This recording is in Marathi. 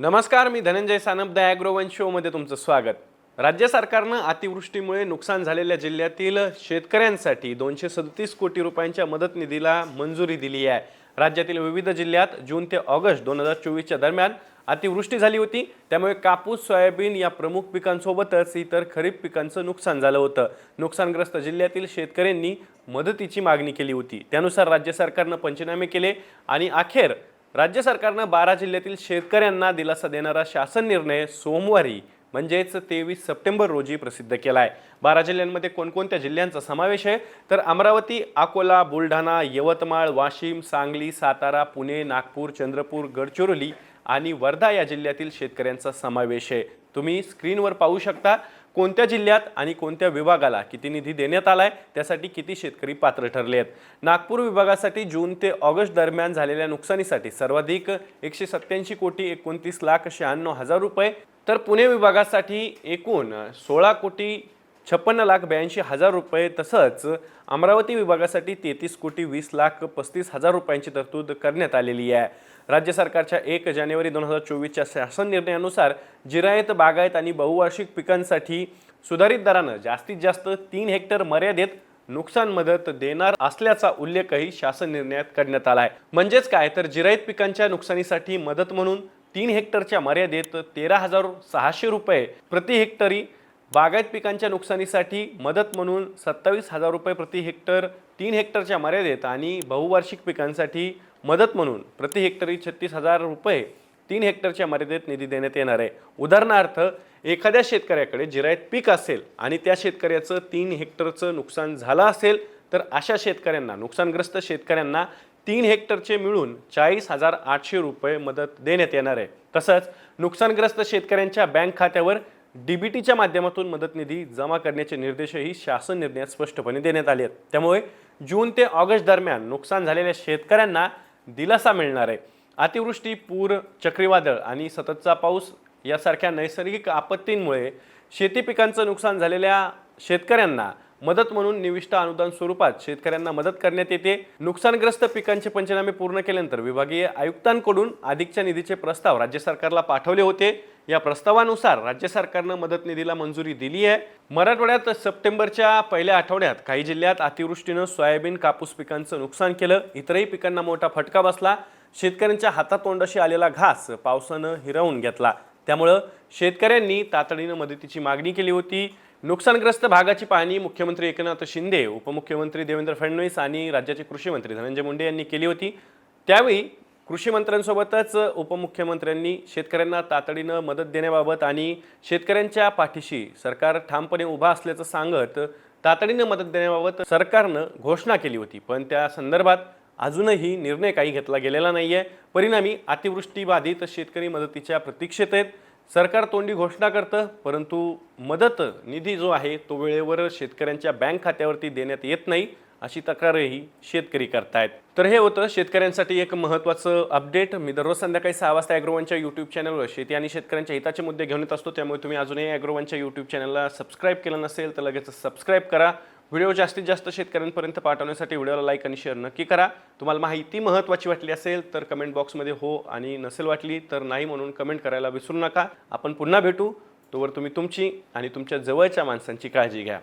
नमस्कार मी धनंजय सानप द ॲग्रोवन शोमध्ये तुमचं स्वागत. राज्य सरकारनं अतिवृष्टीमुळे नुकसान झालेल्या जिल्ह्यातील शेतकऱ्यांसाठी दोनशे सदतीस कोटी रुपयांच्या मदत निधीला मंजुरी दिली आहे. राज्यातील विविध जिल्ह्यात जून ते ऑगस्ट दोन हजार चोवीसच्या दरम्यान अतिवृष्टी झाली होती. त्यामुळे कापूस सोयाबीन या प्रमुख पिकांसोबतच इतर खरीप पिकांचं नुकसान झालं होतं. नुकसानग्रस्त जिल्ह्यातील शेतकऱ्यांनी मदतीची मागणी केली होती. त्यानुसार राज्य सरकारनं पंचनामे केले आणि अखेर राज्य सरकारनं बारा जिल्ह्यातील शेतकऱ्यांना दिलासा देणारा शासन निर्णय सोमवारी म्हणजेच तेवीस सप्टेंबर रोजी प्रसिद्ध केला आहे बारा जिल्ह्यांमध्ये कोणकोणत्या जिल्ह्यांचा समावेश आहे? तर अमरावती अकोला बुलढाणा यवतमाळ वाशिम सांगली सातारा पुणे नागपूर चंद्रपूर गडचिरोली आणि वर्धा या जिल्ह्यातील शेतकऱ्यांचा समावेश आहे. तुम्ही स्क्रीनवर पाहू शकता. कोणत्या जिल्ह्यात आणि कोणत्या विभागाला किती निधी देण्यात आला आहे त्यासाठी किती शेतकरी पात्र ठरले आहेत नागपूर विभागासाठी जून ते ऑगस्ट दरम्यान झालेल्या नुकसानीसाठी सर्वाधिक एकशे सत्याऐंशी कोटी एकोणतीस लाख शहाण्णव हजार रुपये. तर पुणे विभागासाठी एकूण सोळा कोटी छप्पन्न लाख ब्याऐंशी हजार रुपये तसंच अमरावती विभागासाठी तेहतीस कोटी वीस लाख पस्तीस हजार रुपयांची तरतूद करण्यात आलेली आहे. राज्य सरकारच्या एक जानेवारी दोन हजार चोवीसच्या शासन निर्णयानुसार जिरायत बागायत आणि बहुवार्षिक पिकांसाठी सुधारित दरानं जास्तीत जास्त तीन हेक्टर मर्यादेत नुकसान मदत देणार असल्याचा उल्लेखही शासन निर्णयात करण्यात आला आहे. म्हणजेच काय? तर जिरायत पिकांच्या नुकसानीसाठी मदत म्हणून तीन हेक्टरच्या मर्यादेत तेरा हजार सहाशे रुपये प्रति हेक्टरी बागायत पिकांच्या नुकसानीसाठी मदत म्हणून सत्तावीस हजार रुपये प्रति हेक्टर तीन हेक्टरच्या मर्यादेत आणि बहुवार्षिक पिकांसाठी मदत म्हणून प्रति हेक्टरी छत्तीस हजार रुपये तीन हेक्टरच्या मर्यादेत निधी देण्यात येणार आहे. उदाहरणार्थ एखाद्या शेतकऱ्याकडे जिरायत पीक असेल आणि त्या शेतकऱ्याचं तीन हेक्टरचं नुकसान झालं असेल तर अशा शेतकऱ्यांना नुकसानग्रस्त शेतकऱ्यांना तीन हेक्टरचे मिळून चाळीस हजार आठशे रुपये मदत देण्यात येणार आहे. तसंच नुकसानग्रस्त शेतकऱ्यांच्या बँक खात्यावर डीबीटीच्या माध्यमातून मदत निधी जमा करण्याचे निर्देशही शासन निर्णयात स्पष्टपणे देण्यात आले आहेत. त्यामुळे जून ते ऑगस्ट दरम्यान नुकसान झालेल्या शेतकऱ्यांना दिलासा मिळणार आहे. अतिवृष्टी पूर चक्रीवादळ आणि सततचा पाऊस यासारख्या नैसर्गिक आपत्तींमुळे शेती पिकांचं नुकसान झालेल्या शेतकऱ्यांना मदत म्हणून निविष्ट अनुदान स्वरूपात शेतकऱ्यांना मदत करण्यात येते. नुकसानग्रस्त पिकांचे पंचनामे पूर्ण केल्यानंतर विभागीय आयुक्तांकडून अधिकच्या निधीचे प्रस्ताव राज्य सरकारला पाठवले होते. या प्रस्तावानुसार राज्य सरकारनं मदत निधीला मंजुरी दिली आहे. मराठवाड्यात सप्टेंबरच्या पहिल्या आठवड्यात काही जिल्ह्यात अतिवृष्टीनं सोयाबीन कापूस पिकांचं नुकसान केलं. इतरही पिकांना मोठा फटका बसला. शेतकऱ्यांच्या हातातोंडाशी आलेला घास पावसानं हिरावून घेतला. त्यामुळं शेतकऱ्यांनी तातडीनं मदतीची मागणी केली होती. नुकसानग्रस्त भागाची पाहणी मुख्यमंत्री एकनाथ शिंदे उपमुख्यमंत्री देवेंद्र फडणवीस आणि राज्याचे कृषी मंत्री धनंजय मुंडे यांनी केली होती. त्यावेळी कृषी मंत्र्यांसोबतच उपमुख्यमंत्र्यांनी शेतकऱ्यांना तातडीनं मदत देण्याबाबत आणि शेतकऱ्यांच्या पाठीशी सरकार ठामपणे उभा असल्याचं सांगत तातडीनं मदत देण्याबाबत सरकारनं घोषणा केली होती. पण त्या संदर्भात अजूनही निर्णय काही घेतला गेलेला नाही आहे परिणामी अतिवृष्टीबाधित शेतकरी मदतीच्या प्रतीक्षेत आहेत. सरकार तोंडी घोषणा करतं परंतु मदत निधी जो आहे तो वेळेवर शेतकऱ्यांच्या बँक खात्यावरती देण्यात येत नाही अशी तक्रारही शेतकरी करतायत. तर हे होतं शेतकऱ्यांसाठी एक महत्त्वाचं अपडेट. मी दररोज संध्याकाळी सहा वाजता ॲग्रोवनच्या यूट्यूब चॅनलवर शेती आणि शेतकऱ्यांच्या हिताचे मुद्दे घेऊन येत असतो त्यामुळे तुम्ही अजूनही ॲग्रोवनच्या यूट्यूब चॅनलला सबस्क्राईब केलं नसेल तर लगेच सबस्क्राईब करा. व्हिडिओ जास्तीत जास्त शेतकऱ्यांपर्यंत पाठवण्यासाठी व्हिडिओला लाईक आणि शेअर नक्की करा. तुम्हाला माहिती महत्त्वाची वाटली असेल तर कमेंट बॉक्समध्ये हो आणि नसेल वाटली तर नाही म्हणून कमेंट करायला विसरू नका. आपण पुन्हा भेटू. तोवर तुम्ही तुमची आणि तुमच्या जवळच्या माणसांची काळजी घ्या.